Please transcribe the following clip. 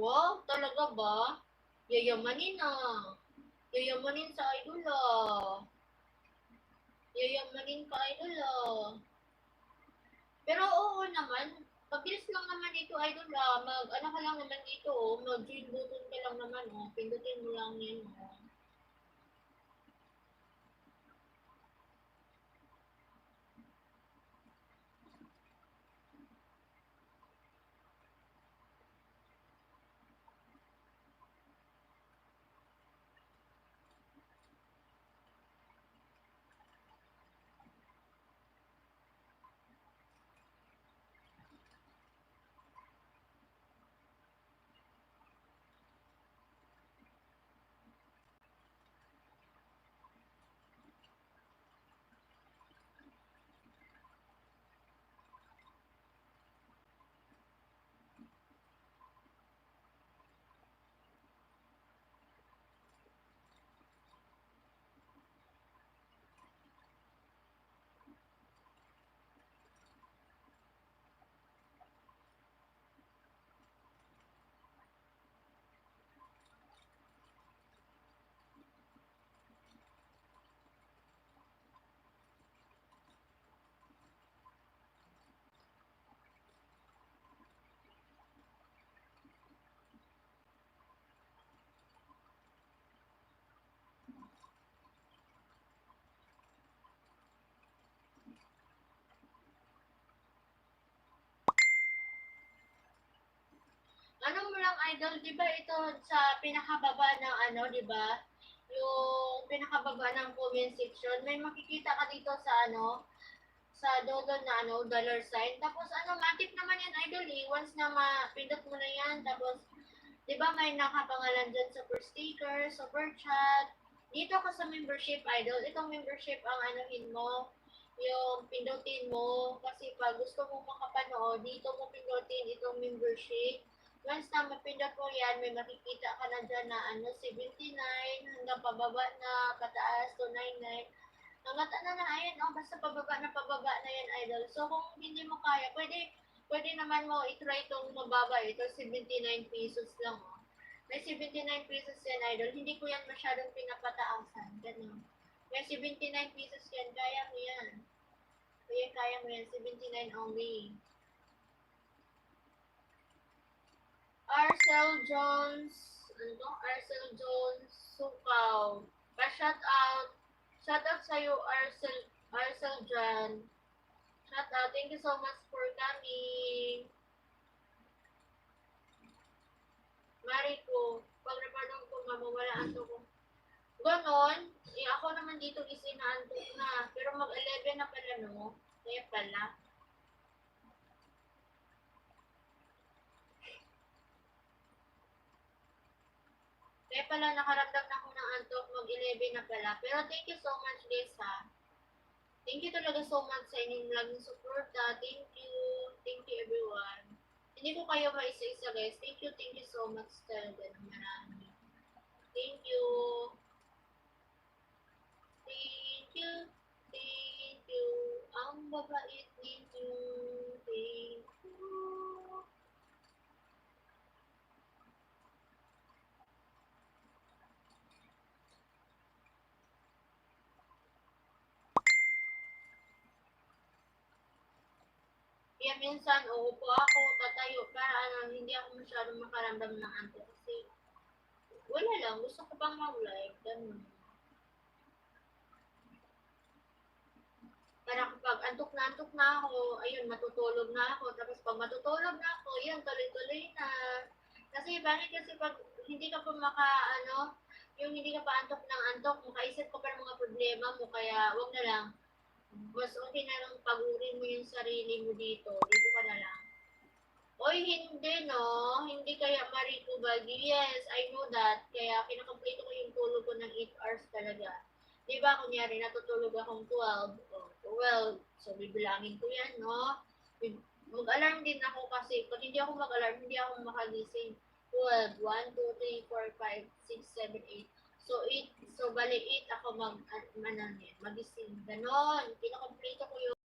Wow, talaga ba? Yayamanin na. Yayamanin sa idol ah. Yayamanin ka idol ah. Pero oo naman, mabilis lang naman dito idol ah. Mag, ano ka lang naman dito oh. Mag-join button ka lang naman oh. Pindutin mo lang yan oh. Ano mo lang idol, 'di ba ito sa pinakababa ng ano, 'di ba? Yung pinakababa ng comment section, may makikita ka dito sa ano, sa dulo na ano, dollar sign. Tapos ano, matip naman yan idol eh. Once na mapindot mo na yan, tapos 'di ba may nakapangalan dyan super sticker, super chat. Dito ka sa membership idol, itong membership ang anuhin mo, yung pindutin mo kasi pag gusto mo makapanood, dito mo pindutin itong membership. Once na mapindot mo yan, may makikita ka na dyan na ano, 79 hanggang pababa na, pataas to 99. Hanggang ano na, ayan, oh, basta pababa na pababa na yan, idol. So, kung hindi mo kaya, pwede, pwede naman mo itry itong mababa. Ito, 79 pesos lang, oh. May 79 pesos yan, idol. Hindi ko yan masyadong pinapataasan. Ganun. May 79 pesos yan, kaya mo yan. Kaya kaya mo yan, 79 only. Arcel Jones, ano to? Arcel Jones Sukaw. Pa-shout out. Shout out sa'yo, Arcel, Arcel Jan. Shout out. Thank you so much for coming. Mariko, pag napanood ko, mamawala ko. Ganon, eh, ako naman dito is inaantok na. Pero mag-11 na pala, no? Kaya pala. Kaya pala nakaramdam na ako ng antok, mag-11 na pala. Pero thank you so much, guys, ha. Thank you talaga so much sa inyong laging support, ha. Thank you. Thank you, everyone. Hindi ko kayo maisa-isa, guys. Thank you, thank you so much talaga marami. Thank you. Kaya minsan, uupo ako, tatayo, para ano, hindi ako masyadong makaramdam ng antok kasi wala lang, gusto ko pang mag-live, ganun. Para kapag antok na antok na ako, ayun, matutulog na ako. Tapos pag matutulog na ako, yun, tuloy-tuloy na. Kasi bakit kasi pag hindi ka pa maka, ano, yung hindi ka pa antok ng antok, makaisip ka pa ng mga problema mo, kaya wag na lang. Mas okay na lang pagurin mo yung sarili mo dito. Dito ka na lang. Oy, hindi, no? Hindi kaya Mariko Baguio. Yes, I know that. Kaya kinakomplete ko yung tulog ko ng 8 hours talaga. Di ba, kunyari, natutulog akong 12. Oh, 12. So, bibilangin ko yan, no? Mag-alarm din ako kasi pag hindi ako mag-alarm, hindi ako makagising. 12, 1, 2, 3, 4, 5, 6, 7, 8. So, 8, so bali 8 ako mag, ano, yan, magising. Ganon. Kinakomplete ko yung